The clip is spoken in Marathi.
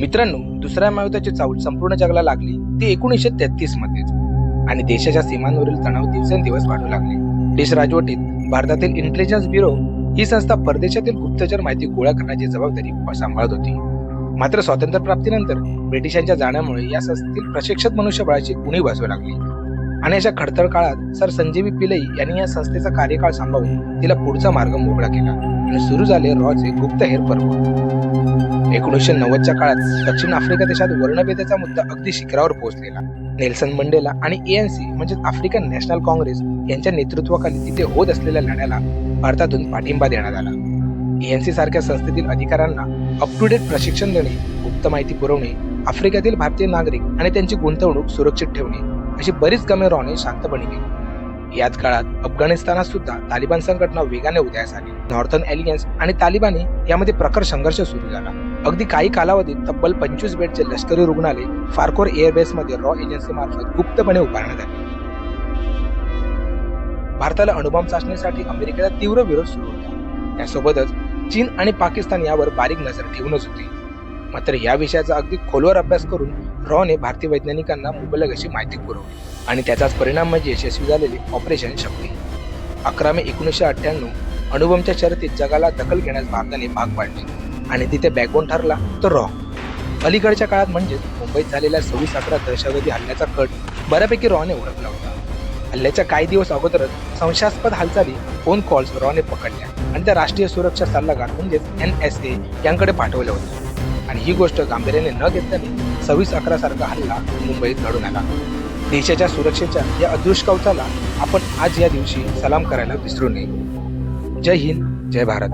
मित्रांनो दुसऱ्या महायुद्धाची चाहूल संपूर्ण जगाला लागली ती एकोणीसशे तेहतीस मध्येच. आणि देशाच्या सीमांवरील तणाव दिवसेंदिवस वाढू लागले. ब्रिटिश राजवटीत भारतातील इंटेलिजन्स ब्युरो ही संस्था परदेशातील गुप्तचर माहिती गोळा करण्याची जबाबदारी सांभाळत होती. मात्र स्वातंत्र्य प्राप्तीनंतर ब्रिटिशांच्या जाण्यामुळे या संस्थेतील प्रशिक्षित मनुष्यबळाची उणीव भासू लागली. आणि अशा खडतर काळात सर संजीवी पिलई यांनी या संस्थेचा कार्यकाळ सांभाळून तिला पुढचा मार्ग मोकळा केला आणि सुरू झाले रॉचे गुप्तहेर पर्व एकोणीसशे नव्वदच्या काळात दक्षिण आफ्रिका देशात वर्णभेदाचा मुद्दा अगदी शिखरावर पोहोचलेला. नेल्सन मंडेला आणि एएनसी म्हणजे आफ्रिकन नॅशनल काँग्रेस यांच्या नेतृत्वाखाली तिथे होत असलेल्या लढ्याला भारतातून पाठिंबा देण्यात आला. एएनसी सारख्या संस्थेतील अधिकाऱ्यांना अप टू डेट प्रशिक्षण देणे गुप्त माहिती पुरवणे आफ्रिकेतील भारतीय नागरिक आणि त्यांची गुंतवणूक सुरक्षित ठेवणे अशी बरीच कामे रॉने शांतपणे केली याच काळात अफगाणिस्तानात सुद्धा तालिबान संघटना वेगाने उदयास आली. नॉर्थन एलियन्स आणि तालिबानी यामध्ये प्रखर संघर्ष सुरू झाला. अगदी काही कालावधीत तब्बल पंचवीस बेडचे लष्करी रुग्णालय फारकोर एअरबेस मध्ये रॉ एजन्सी मार्फत गुप्तपणे उभारण्यात आले. भारताला अणुबॉम्ब चाचणीसाठी अमेरिकेला तीव्र विरोध सुरू होता. त्यासोबतच चीन आणि पाकिस्तान यावर बारीक नजर ठेवूनच होती. मात्र या विषयाचा अगदी खोलवर अभ्यास करून रॉने भारतीय वैज्ञानिकांना मुबलक अशी माहिती पुरवली आणि त्याचाच परिणाम म्हणजे यशस्वी झालेले ऑपरेशन शक्ती अकरा मे एकोणीसशे अठ्ठ्याण्णव अणुबमच्या शर्यतीत जगाला दखल घेण्यास भारताने भाग पाडले आणि तिथे बॅकबोन ठरला तर रॉ. अलीकडच्या काळात म्हणजेच मुंबईत झालेल्या सव्वीस अकरा दहशतवादी हल्ल्याचा कट बऱ्यापैकी रॉने ओळखला होता. हल्ल्याच्या काही दिवस अगोदरच संशयास्पद हालचाली फोन कॉल्स रॉने पकडल्या आणि त्या राष्ट्रीय सुरक्षा सल्लागार म्हणजेच एन एस ए यांकडे पाठवल्या होत्या. आणि ही गोष्ट गांभीर्याने न घेतल्याने सव्वीस अकरा सारखा हल्ला मुंबईत घडून आला. देशाच्या सुरक्षेच्या या अदृश्य कवचाला आपण आज या दिवशी सलाम करायला विसरू नये. जय हिंद जय भारत.